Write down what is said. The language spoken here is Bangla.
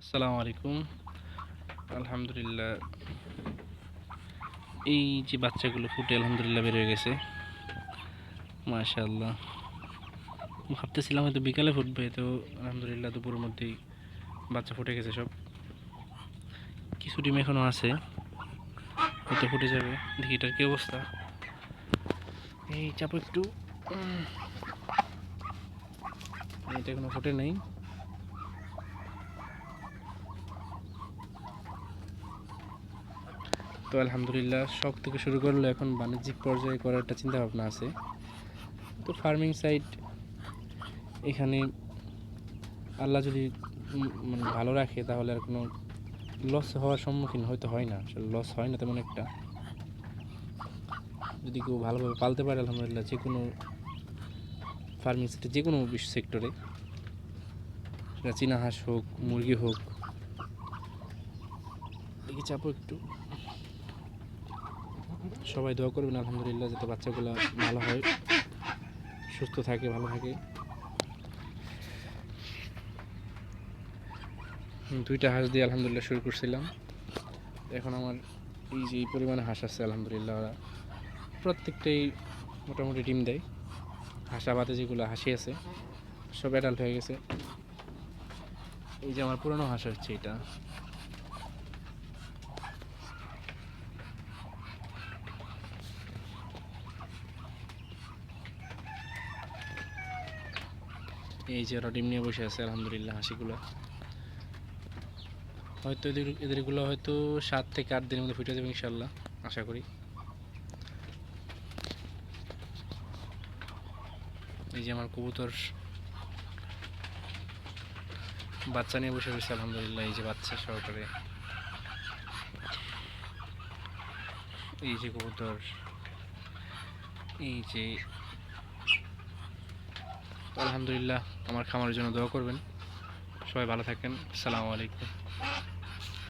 আসসালামু আলাইকুম। আলহামদুলিল্লাহ। এই যে বাচ্চাগুলো ফুটে আলহামদুলিল্লাহ বের হয়ে গেছে। মাশাআল্লাহ। ভাবতেছিলাম হয়তো বিকালে ফুটবে, তো আলহামদুলিল্লাহ দুপুরের মধ্যেই বাচ্চা ফুটে গেছে সব। কিছু ডিম এখনও আছে। হয়তো ফুটে যাবে। দেখি এটার কি অবস্থা। এই চাপ একটু। এটা এখনও ফুটে নেই। তো আলহামদুলিল্লাহ শখ থেকে শুরু করলে, এখন বাণিজ্যিক পর্যায়ে করার একটা চিন্তা ভাবনা আছে। তো ফার্মিং সাইট এখানে আল্লাহ যদি মানে ভালো রাখে, তাহলে আর কোনো লস হওয়ার সম্মুখীন হয়তো হয় না। আসলে লস হয় না তেমন একটা। যদি কেউ ভালোভাবে পালতে পারে, আলহামদুলিল্লাহ যে কোনো ফার্মিং সেক্টর যে কোনো সেক্টরে সেটা চীনা হাঁস হোক, মুরগি হোক। দেখি চাপো একটু। সবাই দোয়া করবেন, আলহামদুলিল্লাহ, যাতে বাচ্চাগুলো ভালো হয়, সুস্থ থাকে, ভালো থাকে। দুইটা হাঁস দিয়ে আলহামদুলিল্লাহ শুরু করছিলাম। এখন আমার এই যে এই পরিমাণে হাঁস আছে, আলহামদুলিল্লাহ ওরা প্রত্যেকটাই মোটামুটি ডিম দেয়। হাঁসা বাদে যেগুলো হাসি আছে, সব অ্যাডাল্ট হয়ে গেছে। এই যে আমার পুরনো হাঁস হচ্ছে এটা। এই যে ওরা ডিম নিয়ে বসে আছে, আলহামদুলিল্লাহ, হাসিগুলো। হয়তো এদের এদেরগুলো হয়তো সাত থেকে আট দিনের মধ্যে ফুটে যাবে ইনশাল্লাহ আশা করি। এই যে আমার কবুতর বাচ্চা নিয়ে বসে রয়েছে, আলহামদুলিল্লাহ, এই যে বাচ্চা সহকারে। এই যে কবুতর, এই যে তো আলহামদুলিল্লাহ আমার খামারের জন্য দোয়া করবেন। সবাই ভালো থাকেন। আসসালামু আলাইকুম।